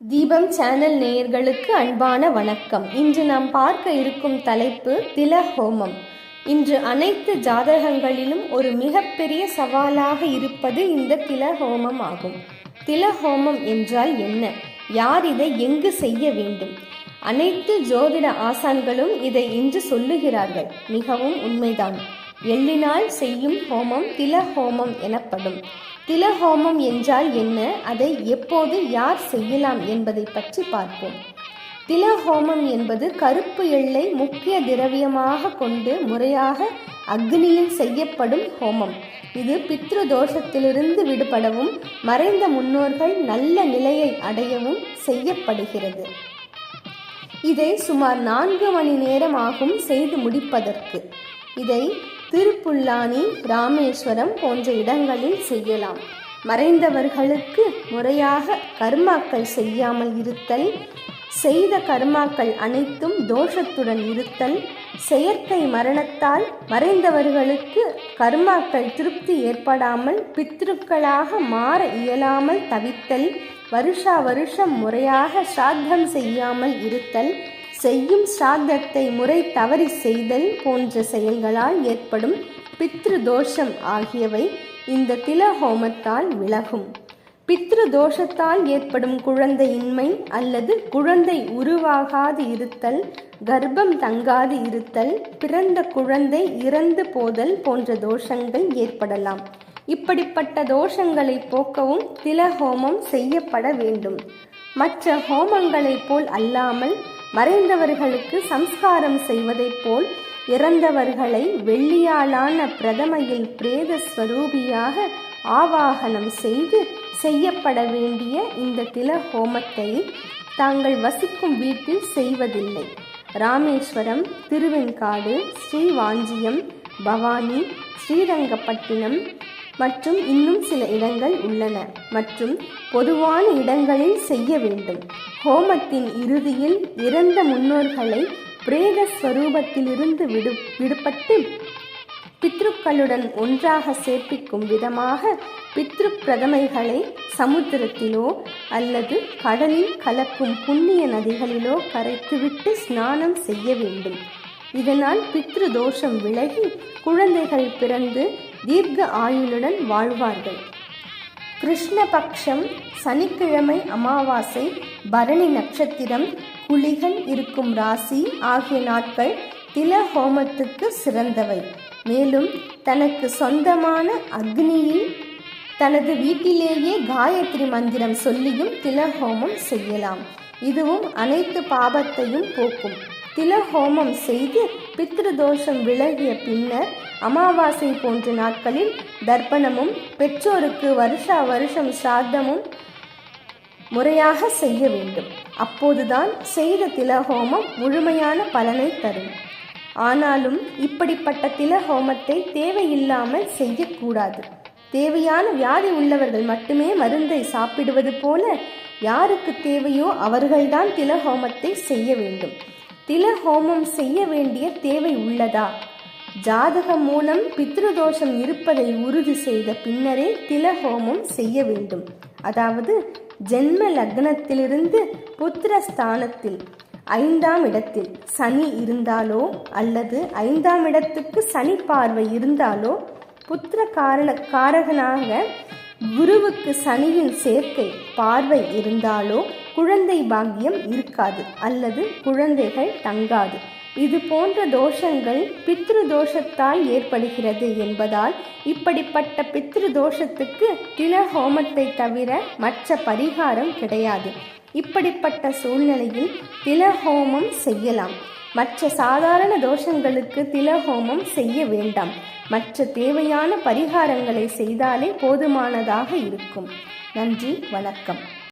தீபம் சேனல் நேயர்களுக்கு அன்பான வணக்கம். இன்று நாம் பார்க்க இருக்கும் தலைப்பு தில ஹோமம் இன்று அனைத்து ஜாதகங்களிலும் ஒரு மிகப்பெரிய சவாலாக இருப்பது இந்த தில ஹோமம் ஆகும். தில ஹோமம் என்றால் என்ன? யார் இதை எங்கு செய்ய வேண்டும்? அனைத்து ஜோதிட ஆசான்களும் இதை இன்று சொல்லுகிறார்கள். மிகவும் உண்மைதான். எள்ளினால் செய்யும் ஹோமம் தில ஹோமம் எனப்படும். தில ஹோமம் என்றால் என்ன? அதை எப்போது யார் செய்யலாம் என்பதை பற்றி பார்ப்போம். தில ஹோமம் என்பது கருப்பு எள்ளை முக்கிய திரவியமாக கொண்டு முறையாக அக்னியில் செய்யப்படும் ஹோமம். இது பித்ரு தோஷத்திலிருந்து விடுபடவும் மறைந்த முன்னோர்கள் நல்ல நிலையை அடையவும் செய்யப்படுகிறது. இதை சுமார் நான்கு மணி நேரம் ஆகும் செய்து முடிப்பதற்கு. இதை திருப்புல்லானி ராமேஸ்வரம் போன்ற இடங்களில் செய்யலாம். மறைந்தவர்களுக்கு முறையாக கர்மாக்கள் செய்யாமல் இருத்தல் செய்த கர்மாக்கள் அனைத்தும் தோஷத்துடன் இருத்தல் செயற்கை மரணத்தால் மறைந்தவர்களுக்கு கர்மாக்கள் திருப்தி ஏற்படாமல் பித்ருக்களாக மாற இயலாமல் தவித்தல் வருஷா வருஷம் முறையாக சாத்தம் செய்யாமல் இருத்தல் செய்யும் சாத்தத்தை முறை தவறி செய்தல் போன்ற செயல்களால் ஏற்படும் பித்ரு தோஷம் ஆகியவை இந்த தில ஹோமத்தால் விலகும். பித்ரு தோஷத்தால் ஏற்படும் குழந்தையின்மை அல்லது குழந்தை உருவாகாது இருத்தல் கர்ப்பம் தங்காது இருத்தல் பிறந்த குழந்தை இறந்து போதல் போன்ற தோஷங்கள் ஏற்படலாம். இப்படிப்பட்ட தோஷங்களை போக்கவும் தில ஹோமம் செய்யப்பட வேண்டும். மற்ற ஹோமங்களைப் போல் அல்லாமல் மறைந்தவர்களுக்கு சம்ஸ்காரம் செய்வதைப் போல் இறந்தவர்களை வெள்ளியாலான பிரதமையில் பிரேத ஸ்வரூபியாக ஆவாகனம் செய்து செய்யப்பட வேண்டிய இந்த தில ஹோமத்தை தாங்கள் வசிக்கும் வீட்டில் செய்வதில்லை. ராமேஸ்வரம் திருவெண்காடு ஸ்ரீவாஞ்சியம் பவானி ஸ்ரீரங்கப்பட்டினம் மற்றும் இன்னும் சில இடங்கள் உள்ளன மற்றும் பொதுவான இடங்களில் செய்ய வேண்டும். ஹோமத்தின் இறுதியில் இறந்த முன்னோர்களை பிரேத ஸ்வரூபத்திலிருந்து விடு விடுபட்டு பித்ருக்களுடன் ஒன்றாக சேர்ப்பிக்கும் விதமாக பித்ரு பிரதமைகளை சமுத்திரத்திலோ அல்லது கடலில் கலக்கும் புண்ணிய நதிகளிலோ கரைத்துவிட்டு ஸ்நானம் செய்ய வேண்டும். இதனால் பித்ரு தோஷம் விலகி குழந்தைகள் பிறந்து தீர்க்க ஆயுளுடன் வாழ்வார்கள். கிருஷ்ணபக்ஷம் சனிக்கிழமை அமாவாசை பரணி நட்சத்திரம் குளிகள் இருக்கும் ராசி ஆகிய நாட்கள் தில ஹோமத்துக்கு சிறந்தவை. மேலும் தனக்கு சொந்தமான அக்னியில் தனது வீட்டிலேயே காயத்ரி மந்திரம் சொல்லியும் தில ஹோமம் செய்யலாம். இதுவும் அனைத்து பாபத்தையும் போக்கும். தில ஹோமம் செய்து பித்ருதோஷம் விலகிய பின்னர் அமாவாசை போன்ற நாட்களில் தர்ப்பணமும் பெற்றோருக்கு வருஷா வருஷம் சாத்தமும் முறையாக செய்ய வேண்டும். அப்போதுதான் செய்த திலஹோமம் முழுமையான பலனை தரும். ஆனாலும் இப்படிப்பட்ட திலஹோமத்தை தேவையில்லாமல் செய்யக்கூடாது. தேவையான வியாதி உள்ளவர்கள் மட்டுமே மருந்தை சாப்பிடுவது போல யாருக்கு தேவையோ அவர்கள்தான் திலஹோமத்தை செய்ய வேண்டும். தில ஹோமம் செய்ய வேண்டிய தேவை உள்ளதா? ஜாதகம் மூலம் பித்ருதோஷம் இருப்பதை உறுதி செய்த பின்னரே தில ஹோமம் செய்ய வேண்டும். அதாவது ஜென்ம லக்னத்திலிருந்து புத்திரஸ்தானத்தில் ஐந்தாம் இடத்தில் சனி இருந்தாலோ அல்லது ஐந்தாம் இடத்துக்கு சனி பார்வை இருந்தாலோ புத்திர காரண காரகனாக குருவுக்கு சனியின் சேர்க்கை பார்வை இருந்தாலோ குழந்தை பாக்கியம் இருக்காது அல்லது குழந்தைகள் தங்காது. இது போன்ற தோஷங்கள் பித்ரு தோஷத்தால் ஏற்படுகிறது என்பதால் இப்படிப்பட்ட பித்ரு தோஷத்துக்கு தில ஹோமத்தை தவிர மற்ற பரிகாரம் கிடையாது. இப்படிப்பட்ட சூழ்நிலையில் தில ஹோமம் செய்யலாம். மற்ற சாதாரண தோஷங்களுக்கு தில ஹோமம் செய்ய வேண்டாம். மற்ற தேவையான பரிகாரங்களை செய்தாலே போதுமானதாக இருக்கும். நன்றி வணக்கம்.